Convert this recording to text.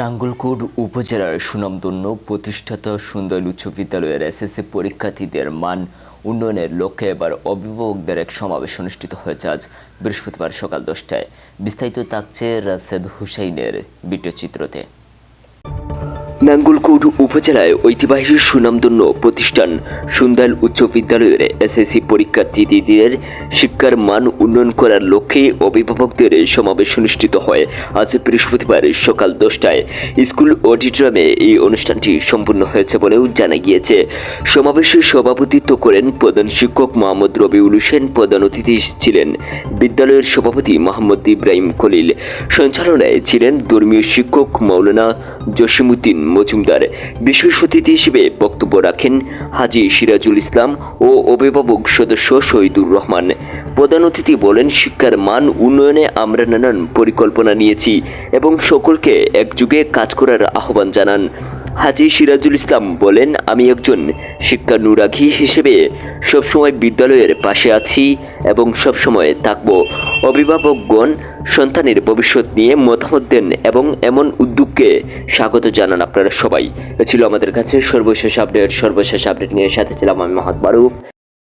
নাঙ্গলকোট উপজেলার সুনামধন্য প্রতিষ্ঠাতা সুন্দর উচ্চ বিদ্যালয়ের এসএসসি পরীক্ষার্থীদের মান উন্নয়নের লক্ষ্যে এবার অভিভাবকদের এক সমাবেশ অনুষ্ঠিত হয়েছে আজ বৃহস্পতিবার সকাল দশটায়। বিস্তারিত থাকছে রাশেদ হুসাইনের ভিডিওচিত্রতে নাঙ্গলকোট উপজেলায় ঐতিহ্যবাহী সুনামধন্য প্রতিষ্ঠান সুন্দাল উচ্চ বিদ্যালয়ের এসএসসি পরীক্ষার্থীদের শিক্ষার মান উন্নয়ন করার লক্ষ্যে অভিভাবকদের সমাবেশ অনুষ্ঠিত হয়। আজ বৃহস্পতিবার সকাল দশটায় স্কুল অডিটোরিয়ামে এই অনুষ্ঠানটি সম্পূর্ণ হয়েছে বলেও জানা গিয়েছে। সমাবেশে সভাপতিত্ব করেন প্রধান শিক্ষক মোহাম্মদ রবিউল হোসেন, প্রধান অতিথি ছিলেন বিদ্যালয়ের সভাপতি মোহাম্মদ ইব্রাহিম খলিল, সঞ্চালনায় ছিলেন ধর্মীয় শিক্ষক মৌলানা জসিমুদ্দিন মজুমদার। বিশেষ অতিথি হিসেবে বক্তব্য রাখেন হাজি সিরাজুল ইসলাম ও অভিভাবক সদস্য শহীদুর রহমান। প্রধান অতিথি বলেন, শিক্ষার মান উন্নয়নে আমরা নানান পরিকল্পনা নিয়েছি এবং সকলকে একযুগে কাজ করার আহ্বান জানান। হাজি সিরাজুল ইসলাম বলেন, আমি একজন শিক্ষানুরাগী হিসেবে সবসময় বিদ্যালয়ের পাশে আছি এবং সবসময় থাকব। অভিভাবকগণ সন্তানের ভবিষ্যৎ নিয়ে মতামত দেন এবং এমন উদ্যোগকে স্বাগত জানান আপনারা সবাই। ছিল আমাদের কাছে সর্বশেষ আপডেট সর্বশেষ আপডেট নিয়ে সাথে ছিলাম আমি মহাত মারুফ।